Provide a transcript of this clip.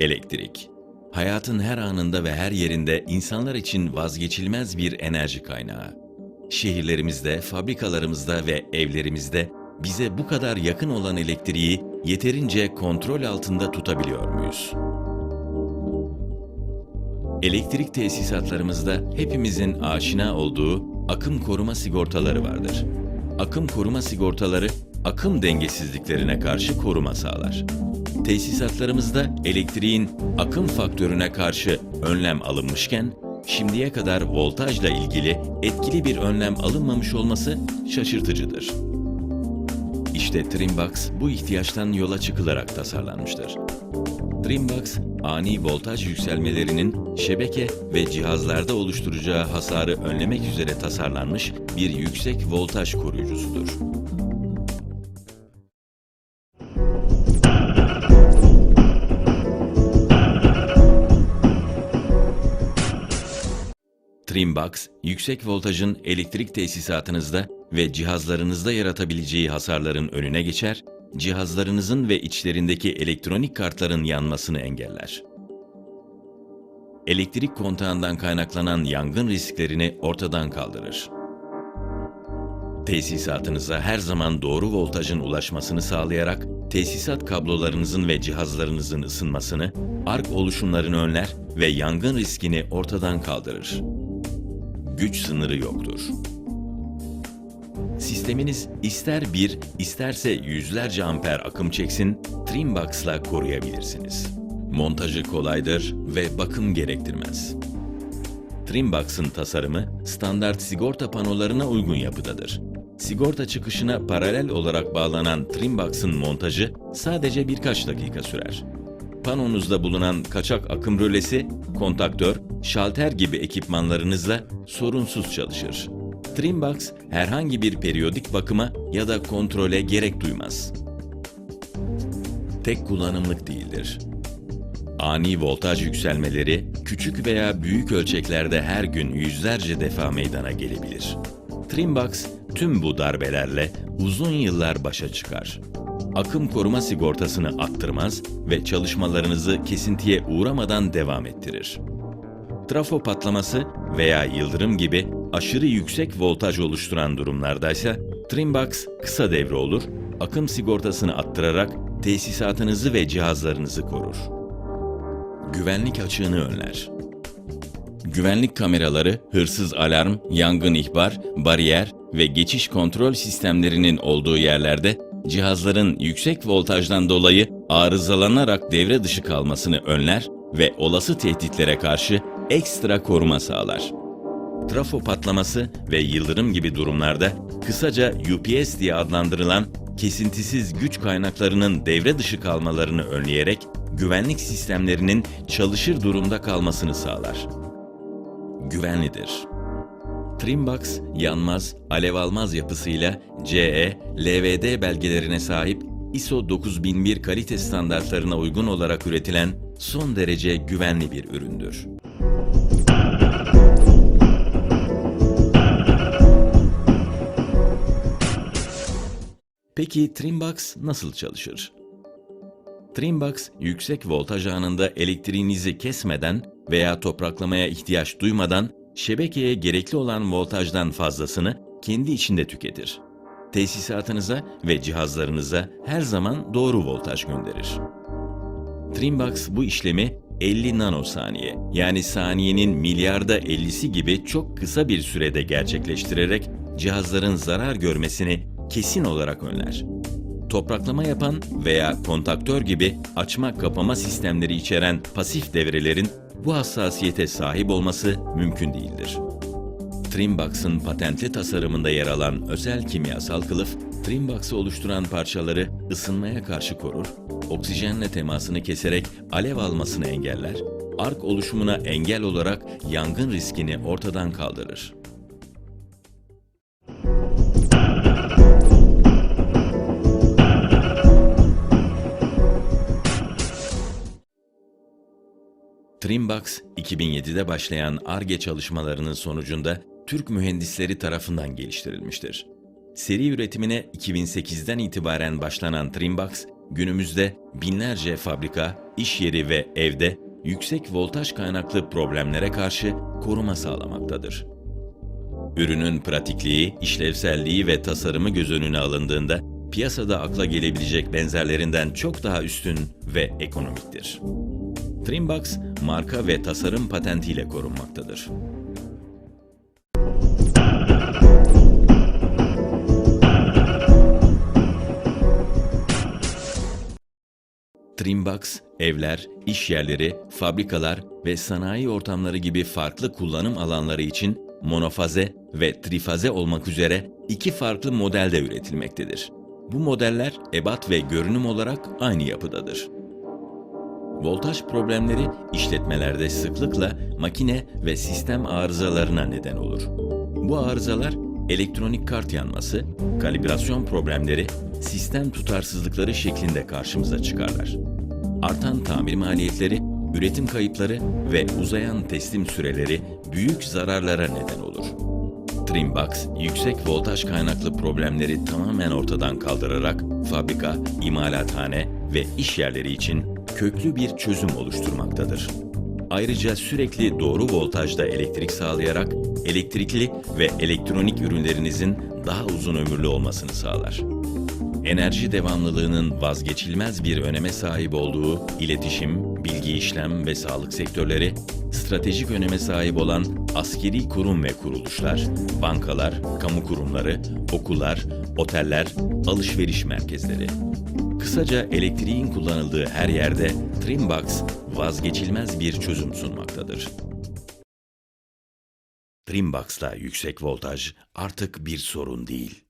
Elektrik. Hayatın her anında ve her yerinde insanlar için vazgeçilmez bir enerji kaynağı. Şehirlerimizde, fabrikalarımızda ve evlerimizde bize bu kadar yakın olan elektriği yeterince kontrol altında tutabiliyor muyuz? Elektrik tesisatlarımızda hepimizin aşina olduğu akım koruma sigortaları vardır. Akım koruma sigortaları akım dengesizliklerine karşı koruma sağlar. Tesisatlarımızda elektriğin akım faktörüne karşı önlem alınmışken şimdiye kadar voltajla ilgili etkili bir önlem alınmamış olması şaşırtıcıdır. İşte Trimbox bu ihtiyaçtan yola çıkılarak tasarlanmıştır. Trimbox, ani voltaj yükselmelerinin şebeke ve cihazlarda oluşturacağı hasarı önlemek üzere tasarlanmış bir yüksek voltaj koruyucusudur. Trimbox, yüksek voltajın elektrik tesisatınızda ve cihazlarınızda yaratabileceği hasarların önüne geçer, cihazlarınızın ve içlerindeki elektronik kartların yanmasını engeller. Elektrik kontağından kaynaklanan yangın risklerini ortadan kaldırır. Tesisatınıza her zaman doğru voltajın ulaşmasını sağlayarak tesisat kablolarınızın ve cihazlarınızın ısınmasını, ark oluşumlarını önler ve yangın riskini ortadan kaldırır. Güç sınırı yoktur. Sisteminiz ister bir, isterse yüzlerce amper akım çeksin, Trimbox'la koruyabilirsiniz. Montajı kolaydır ve bakım gerektirmez. Trimbox'ın tasarımı standart sigorta panolarına uygun yapıdadır. Sigorta çıkışına paralel olarak bağlanan Trimbox'ın montajı sadece birkaç dakika sürer. Panonuzda bulunan kaçak akım rölesi, kontaktör, şalter gibi ekipmanlarınızla sorunsuz çalışır. Trimbox herhangi bir periyodik bakıma ya da kontrole gerek duymaz. Tek kullanımlık değildir. Ani voltaj yükselmeleri küçük veya büyük ölçeklerde her gün yüzlerce defa meydana gelebilir. Trimbox tüm bu darbelerle uzun yıllar başa çıkar. Akım koruma sigortasını attırmaz ve çalışmalarınızı kesintiye uğramadan devam ettirir. Trafo patlaması veya yıldırım gibi aşırı yüksek voltaj oluşturan durumlardaysa Trimbox kısa devre olur, akım sigortasını attırarak tesisatınızı ve cihazlarınızı korur. Güvenlik açığını önler. Güvenlik kameraları, hırsız alarm, yangın ihbar, bariyer ve geçiş kontrol sistemlerinin olduğu yerlerde cihazların yüksek voltajdan dolayı arızalanarak devre dışı kalmasını önler ve olası tehditlere karşı ekstra koruma sağlar. Trafo patlaması ve yıldırım gibi durumlarda kısaca UPS diye adlandırılan kesintisiz güç kaynaklarının devre dışı kalmalarını önleyerek güvenlik sistemlerinin çalışır durumda kalmasını sağlar. Güvenlidir. Trimbox, yanmaz, alev almaz yapısıyla CE, LVD belgelerine sahip ISO 9001 kalite standartlarına uygun olarak üretilen son derece güvenli bir üründür. Peki Trimbox nasıl çalışır? Trimbox, yüksek voltaj anında elektriğinizi kesmeden veya topraklamaya ihtiyaç duymadan şebekeye gerekli olan voltajdan fazlasını kendi içinde tüketir. Tesisatınıza ve cihazlarınıza her zaman doğru voltaj gönderir. Trimbox bu işlemi 50 nanosaniye yani saniyenin milyarda 50'si gibi çok kısa bir sürede gerçekleştirerek cihazların zarar görmesini kesin olarak önler. Topraklama yapan veya kontaktör gibi açma kapama sistemleri içeren pasif devrelerin bu hassasiyete sahip olması mümkün değildir. Trimbox'ın patentli tasarımında yer alan özel kimyasal kılıf, Trimbox'ı oluşturan parçaları ısınmaya karşı korur, oksijenle temasını keserek alev almasını engeller, ark oluşumuna engel olarak yangın riskini ortadan kaldırır. Trimbox, 2007'de başlayan ARGE çalışmalarının sonucunda Türk mühendisleri tarafından geliştirilmiştir. Seri üretimine 2008'den itibaren başlanan Trimbox, günümüzde binlerce fabrika, iş yeri ve evde yüksek voltaj kaynaklı problemlere karşı koruma sağlamaktadır. Ürünün pratikliği, işlevselliği ve tasarımı göz önüne alındığında piyasada akla gelebilecek benzerlerinden çok daha üstün ve ekonomiktir. Trimbox, marka ve tasarım patentiyle korunmaktadır. Trimbox, evler, iş yerleri, fabrikalar ve sanayi ortamları gibi farklı kullanım alanları için monofaze ve trifaze olmak üzere iki farklı modelde üretilmektedir. Bu modeller ebat ve görünüm olarak aynı yapıdadır. Voltaj problemleri işletmelerde sıklıkla makine ve sistem arızalarına neden olur. Bu arızalar elektronik kart yanması, kalibrasyon problemleri, sistem tutarsızlıkları şeklinde karşımıza çıkarlar. Artan tamir maliyetleri, üretim kayıpları ve uzayan teslim süreleri büyük zararlara neden olur. Trimbox, yüksek voltaj kaynaklı problemleri tamamen ortadan kaldırarak fabrika, imalathane ve iş yerleri için köklü bir çözüm oluşturmaktadır. Ayrıca sürekli doğru voltajda elektrik sağlayarak elektrikli ve elektronik ürünlerinizin daha uzun ömürlü olmasını sağlar. Enerji devamlılığının vazgeçilmez bir öneme sahip olduğu iletişim, bilgi işlem ve sağlık sektörleri, stratejik öneme sahip olan askeri kurum ve kuruluşlar, bankalar, kamu kurumları, okullar, oteller, alışveriş merkezleri. Kısaca elektriğin kullanıldığı her yerde Trimbox vazgeçilmez bir çözüm sunmaktadır. Trimbox'la yüksek voltaj artık bir sorun değil.